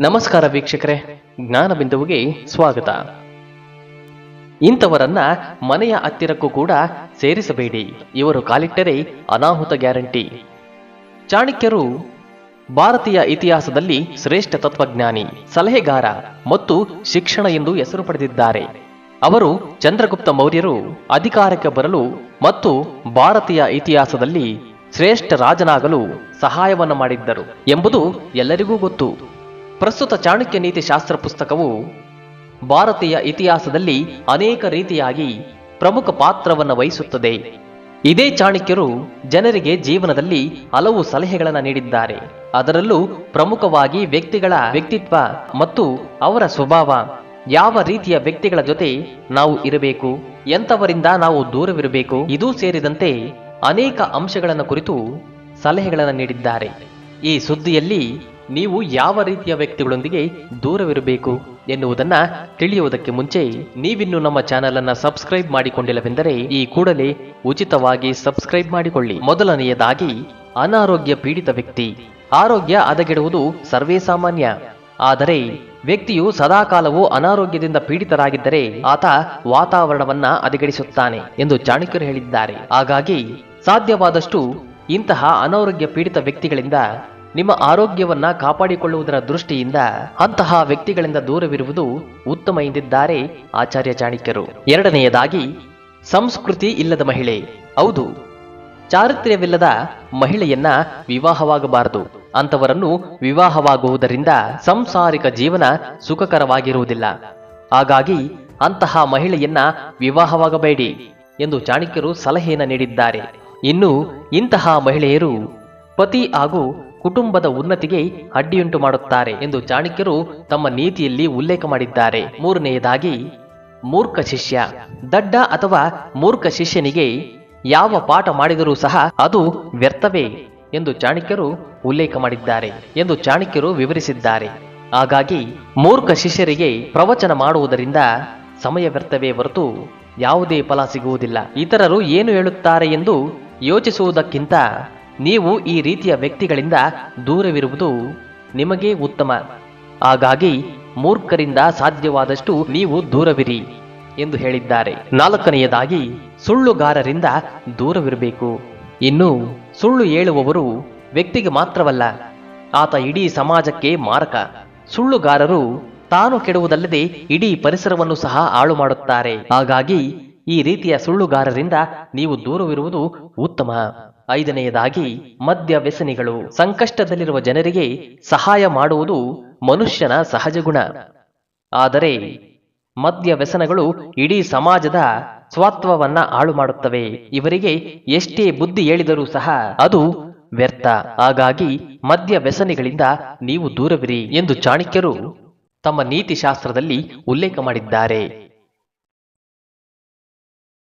ನಮಸ್ಕಾರ ವೀಕ್ಷಕರೇ ಜ್ಞಾನ ಬಿಂದುವಿಗೆ ಸ್ವಾಗತ. ಇಂಥವರನ್ನ ಮನೆಯ ಹತ್ತಿರಕ್ಕೂ ಕೂಡ ಸೇರಿಸಬೇಡಿ. ಇವರು ಕಾಲಿಟ್ಟರೆ ಅನಾಹುತ ಗ್ಯಾರಂಟಿ. ಚಾಣಕ್ಯರು ಭಾರತೀಯ ಇತಿಹಾಸದಲ್ಲಿ ಶ್ರೇಷ್ಠ ತತ್ವಜ್ಞಾನಿ, ಸಲಹೆಗಾರ ಮತ್ತು ಶಿಕ್ಷಣ ಎಂದು ಹೆಸರು ಪಡೆದಿದ್ದಾರೆ. ಅವರು ಚಂದ್ರಗುಪ್ತ ಮೌರ್ಯರು ಅಧಿಕಾರಕ್ಕೆ ಬರಲು ಮತ್ತು ಭಾರತೀಯ ಇತಿಹಾಸದಲ್ಲಿ ಶ್ರೇಷ್ಠ ರಾಜನಾಗಲು ಸಹಾಯವನ್ನು ಮಾಡಿದ್ದರು ಎಂಬುದು ಎಲ್ಲರಿಗೂ ಗೊತ್ತು. ಪ್ರಸ್ತುತ ಚಾಣಕ್ಯ ನೀತಿ ಶಾಸ್ತ್ರ ಪುಸ್ತಕವು ಭಾರತೀಯ ಇತಿಹಾಸದಲ್ಲಿ ಅನೇಕ ರೀತಿಯಾಗಿ ಪ್ರಮುಖ ಪಾತ್ರವನ್ನು ವಹಿಸುತ್ತದೆ. ಇದೇ ಚಾಣಕ್ಯರು ಜನರಿಗೆ ಜೀವನದಲ್ಲಿ ಹಲವು ಸಲಹೆಗಳನ್ನು ನೀಡಿದ್ದಾರೆ. ಅದರಲ್ಲೂ ಪ್ರಮುಖವಾಗಿ ವ್ಯಕ್ತಿಗಳ ವ್ಯಕ್ತಿತ್ವ ಮತ್ತು ಅವರ ಸ್ವಭಾವ. ಯಾವ ರೀತಿಯ ವ್ಯಕ್ತಿಗಳ ಜೊತೆ ನಾವು ಇರಬೇಕು, ಎಂಥವರಿಂದ ನಾವು ದೂರವಿರಬೇಕು, ಇದೂ ಸೇರಿದಂತೆ ಅನೇಕ ಅಂಶಗಳನ್ನು ಕುರಿತು ಸಲಹೆಗಳನ್ನು ನೀಡಿದ್ದಾರೆ. ಈ ಸುದ್ದಿಯಲ್ಲಿ ನೀವು ಯಾವ ರೀತಿಯ ವ್ಯಕ್ತಿಗಳೊಂದಿಗೆ ದೂರವಿರಬೇಕು ಎನ್ನುವುದನ್ನು ತಿಳಿಯುವುದಕ್ಕೆ ಮುಂಚೆ ನೀವಿನ್ನು ನಮ್ಮ ಚಾನೆಲ್ ಅನ್ನ ಸಬ್ಸ್ಕ್ರೈಬ್ ಮಾಡಿಕೊಂಡಿಲ್ಲವೆಂದರೆ ಈ ಕೂಡಲೇ ಉಚಿತವಾಗಿ ಸಬ್ಸ್ಕ್ರೈಬ್ ಮಾಡಿಕೊಳ್ಳಿ. ಮೊದಲನೆಯದಾಗಿ, ಅನಾರೋಗ್ಯ ಪೀಡಿತ ವ್ಯಕ್ತಿ. ಆರೋಗ್ಯ ಅದಗೆಡುವುದು ಸರ್ವೇ ಸಾಮಾನ್ಯ. ಆದರೆ ವ್ಯಕ್ತಿಯು ಸದಾಕಾಲವೂ ಅನಾರೋಗ್ಯದಿಂದ ಪೀಡಿತರಾಗಿದ್ದರೆ ಆತ ವಾತಾವರಣವನ್ನ ಅಧಿಗಡಿಸುತ್ತಾನೆ ಎಂದು ಚಾಣಕ್ಯರು ಹೇಳಿದ್ದಾರೆ. ಹಾಗಾಗಿ ಸಾಧ್ಯವಾದಷ್ಟು ಇಂತಹ ಅನಾರೋಗ್ಯ ಪೀಡಿತ ವ್ಯಕ್ತಿಗಳಿಂದ ನಿಮ್ಮ ಆರೋಗ್ಯವನ್ನ ಕಾಪಾಡಿಕೊಳ್ಳುವುದರ ದೃಷ್ಟಿಯಿಂದ ಅಂತಹ ವ್ಯಕ್ತಿಗಳಿಂದ ದೂರವಿರುವುದು ಉತ್ತಮ ಎಂದಿದ್ದಾರೆ ಆಚಾರ್ಯ ಚಾಣಕ್ಯರು. ಎರಡನೆಯದಾಗಿ, ಸಂಸ್ಕೃತಿ ಇಲ್ಲದ ಮಹಿಳೆ. ಹೌದು, ಚಾರಿತ್ರ್ಯವಿಲ್ಲದ ಮಹಿಳೆಯನ್ನ ವಿವಾಹವಾಗಬಾರದು. ಅಂತವರನ್ನು ವಿವಾಹವಾಗುವುದರಿಂದ ಸಂಸಾರಿಕ ಜೀವನ ಸುಖಕರವಾಗಿರುವುದಿಲ್ಲ. ಹಾಗಾಗಿ ಅಂತಹ ಮಹಿಳೆಯನ್ನ ವಿವಾಹವಾಗಬೇಡಿ ಎಂದು ಚಾಣಕ್ಯರು ಸಲಹೆಯನ್ನು ನೀಡಿದ್ದಾರೆ. ಇನ್ನು ಇಂತಹ ಮಹಿಳೆಯರು ಪತಿ ಹಾಗೂ ಕುಟುಂಬದ ಉನ್ನತಿಗೆ ಅಡ್ಡಿಯುಂಟು ಮಾಡುತ್ತಾರೆ ಎಂದು ಚಾಣಕ್ಯರು ತಮ್ಮ ನೀತಿಯಲ್ಲಿ ಉಲ್ಲೇಖ ಮಾಡಿದ್ದಾರೆ. ಮೂರನೆಯದಾಗಿ, ಮೂರ್ಖ ಶಿಷ್ಯ. ದಡ್ಡ ಅಥವಾ ಮೂರ್ಖ ಶಿಷ್ಯನಿಗೆ ಯಾವ ಪಾಠ ಮಾಡಿದರೂ ಸಹ ಅದು ವ್ಯರ್ಥವೇ? ಎಂದು ಚಾಣಕ್ಯರು ಉಲ್ಲೇಖ ಮಾಡಿದ್ದಾರೆ ಎಂದು ಚಾಣಕ್ಯರು ವಿವರಿಸಿದ್ದಾರೆ. ಹಾಗಾಗಿ ಮೂರ್ಖ ಶಿಷ್ಯರಿಗೆ ಪ್ರವಚನ ಮಾಡುವುದರಿಂದ ಸಮಯ ವ್ಯರ್ಥವೇ ಹೊರತು ಯಾವುದೇ ಫಲ ಸಿಗುವುದಿಲ್ಲ. ಇತರರು ಏನು ಹೇಳುತ್ತಾರೆ ಎಂದು ಯೋಚಿಸುವುದಕ್ಕಿಂತ ನೀವು ಈ ರೀತಿಯ ವ್ಯಕ್ತಿಗಳಿಂದ ದೂರವಿರುವುದು ನಿಮಗೆ ಉತ್ತಮ. ಹಾಗಾಗಿ ಮೂರ್ಖರಿಂದ ಸಾಧ್ಯವಾದಷ್ಟು ನೀವು ದೂರವಿರಿ ಎಂದು ಹೇಳಿದ್ದಾರೆ. ನಾಲ್ಕನೆಯದಾಗಿ ಸುಳ್ಳುಗಾರರಿಂದ ದೂರವಿರಬೇಕು. ಇನ್ನು ಸುಳ್ಳು ಹೇಳುವವರು ವ್ಯಕ್ತಿಗೆ ಮಾತ್ರವಲ್ಲ, ಆತ ಇಡೀ ಸಮಾಜಕ್ಕೆ ಮಾರಕ. ಸುಳ್ಳುಗಾರರು ತಾನು ಕೆಡುವುದಲ್ಲದೆ ಇಡೀ ಪರಿಸರವನ್ನು ಸಹ ಹಾಳು ಮಾಡುತ್ತಾರೆ. ಹಾಗಾಗಿ ಈ ರೀತಿಯ ಸುಳ್ಳುಗಾರರಿಂದ ನೀವು ದೂರವಿರುವುದು ಉತ್ತಮ. ಐದನೆಯದಾಗಿ, ಮದ್ಯ ವ್ಯಸನಿಗಳು. ಸಂಕಷ್ಟದಲ್ಲಿರುವ ಜನರಿಗೆ ಸಹಾಯ ಮಾಡುವುದು ಮನುಷ್ಯನ ಸಹಜ ಗುಣ. ಆದರೆ ಮದ್ಯ ವ್ಯಸನಗಳು ಇಡೀ ಸಮಾಜದ ಸ್ವತ್ವವನ್ನ ಹಾಳು ಮಾಡುತ್ತವೆ. ಇವರಿಗೆ ಎಷ್ಟೇ ಬುದ್ಧಿ ಹೇಳಿದರೂ ಸಹ ಅದು ವ್ಯರ್ಥ. ಹಾಗಾಗಿ ಮದ್ಯ ವ್ಯಸನಿಗಳಿಂದ ನೀವು ದೂರವಿರಿ ಎಂದು ಚಾಣಕ್ಯರು ತಮ್ಮ ನೀತಿಶಾಸ್ತ್ರದಲ್ಲಿ ಉಲ್ಲೇಖ ಮಾಡಿದ್ದಾರೆ.